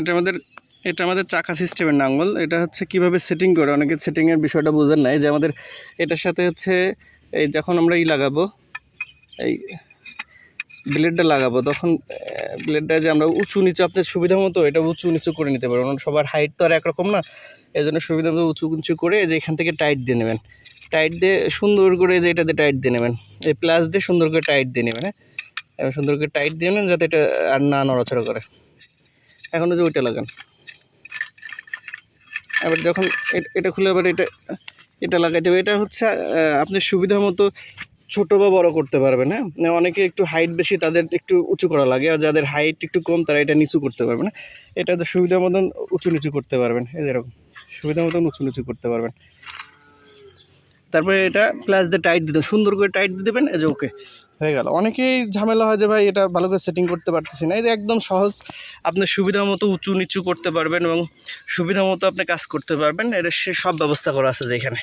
এটা আমাদের এটা আমাদের চাকা সিস্টেমের নাঙ্গল। এটা হচ্ছে কীভাবে সেটিং করে, অনেকে সেটিংয়ের বিষয়টা বোঝেন নাই যে আমাদের এটার সাথে হচ্ছে এই যখন আমরা ই লাগাবো, এই ব্লেডটা লাগাবো, তখন ব্লেডটা যে আমরা উঁচু নিচু, আপনার সুবিধা মতো এটা উঁচু নিচু করে নিতে পারবেন সবার হাইট তো আর একরকম না। এই জন্য সুবিধা মতো উঁচু উঁচু করে যে এখান থেকে টাইট দিয়ে নেবেন। টাইট দিয়ে সুন্দর করে যে এটা দিয়ে টাইট দিয়ে নেবেন। এই প্লাস দিয়ে সুন্দর করে টাইট দিয়ে নেবেন হ্যাঁ? সুন্দর করে টাইট দিয়ে নেবেন যাতে এটা আর না নড়াচড়া করে। এখন যে ওইটা লাগান। এবার যখন এটা খুলে আবার এটা এটা লাগাইতে হবে। এটা হচ্ছে আপনি সুবিধা মতো ছোটো বা বড় করতে পারবেন হ্যাঁ? না, অনেকে একটু হাইট বেশি তাদের একটু উঁচু করা লাগে আর যাদের হাইট একটু কম তারা এটা নিচু করতে পারবে না এটা তো সুবিধা মতন উঁচু নিচু করতে পারবেন এই যেরকম সুবিধা মতন উঁচু নিচু করতে পারবেন। তারপরে এটা প্লাস দিয়ে টাইট দিতে সুন্দর করে টাইট দিয়ে দেবেন, এই যে ওকে হয়ে গেল। অনেকেই ঝামেলা হয় যে, ভাই, এটা ভালো করে সেটিং করতে পারতেছি না। যে একদম সহজ, আপনি সুবিধা মতো উঁচু নিচু করতে পারবেন এবং সুবিধা মতো আপনি কাজ করতে পারবেন। এটা সে সব ব্যবস্থা করা আছে যে এখানে